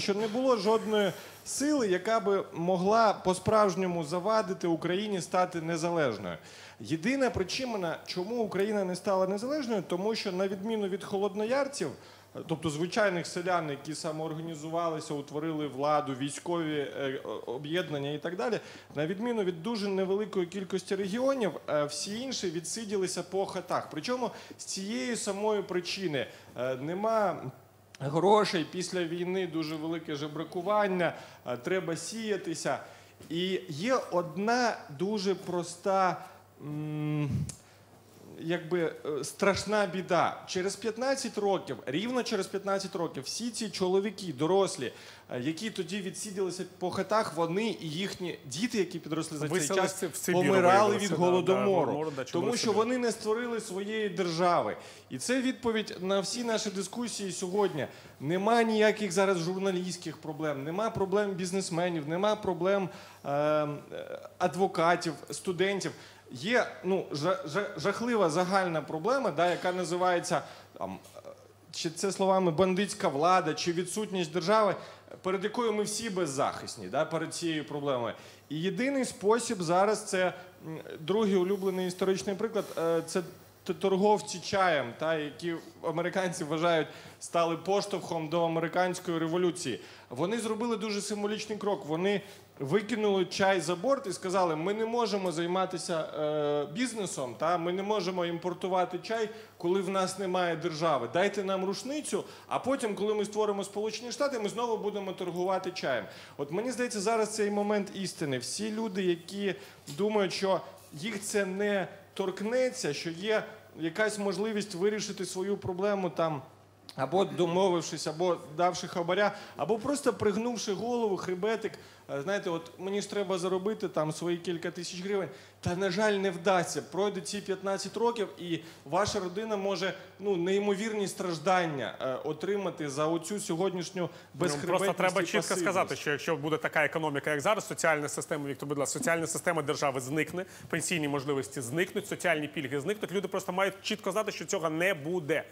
що не було жодної сили, яка би могла по-справжньому завадити Україні стати незалежною. Єдина причина, чому Україна не стала незалежною, тому що на відміну від холодноярців, тобто звичайних селян, які самоорганізувалися, утворили владу, військові е, об'єднання і так далі, на відміну від дуже невеликої кількості регіонів, е, всі інші відсиділися по хатах. Причому з цієї самої причини е, нема грошей після війни, дуже велике жебракування, е, треба сіятися. І є одна дуже проста. Якби е, страшна біда. Через 15 років, рівно через 15 років, всі ці чоловіки, дорослі, е, які тоді відсиділися по хатах, вони і їхні діти, які підросли за цей час, помирали від голодомору. тому що вони не створили своєї держави. І це відповідь на всі наші дискусії сьогодні. Нема ніяких зараз журналістських проблем, нема проблем бізнесменів, нема проблем е, е, адвокатів, студентів. Є ну, жа- жа- жахлива загальна проблема, да, яка називається там, е, чи це словами бандитська влада, чи відсутність держави, перед якою ми всі беззахисні, да, перед цією проблемою. І єдиний спосіб зараз це другий улюблений історичний приклад. е, Це торговці чаєм, та, які американці вважають стали поштовхом до американської революції. Вони зробили дуже символічний крок. Вони викинули чай за борт і сказали: ми не можемо займатися е, бізнесом, та ми не можемо імпортувати чай, коли в нас немає держави. Дайте нам рушницю, а потім, коли ми створимо Сполучені Штати, ми знову будемо торгувати чаєм. От мені здається, зараз цей момент істини. Всі люди, які думають, що їх це не торкнеться, що є якась можливість вирішити свою проблему там. Або домовившись, або давши хабаря, або просто пригнувши голову, хребетик. Е, Знаєте, от мені ж треба заробити там свої кілька тисяч гривень. Та на жаль, не вдасться. Пройде ці 15 років, і ваша родина може ну неймовірні страждання е, отримати за оцю сьогоднішню Ну, безхребетність Просто треба чітко пасивність. сказати, що якщо буде така економіка, як зараз, соціальна система, Віктор, будь ласка, соціальна система держави зникне, пенсійні можливості зникнуть, соціальні пільги зникнуть. Люди просто мають чітко знати, що цього не буде.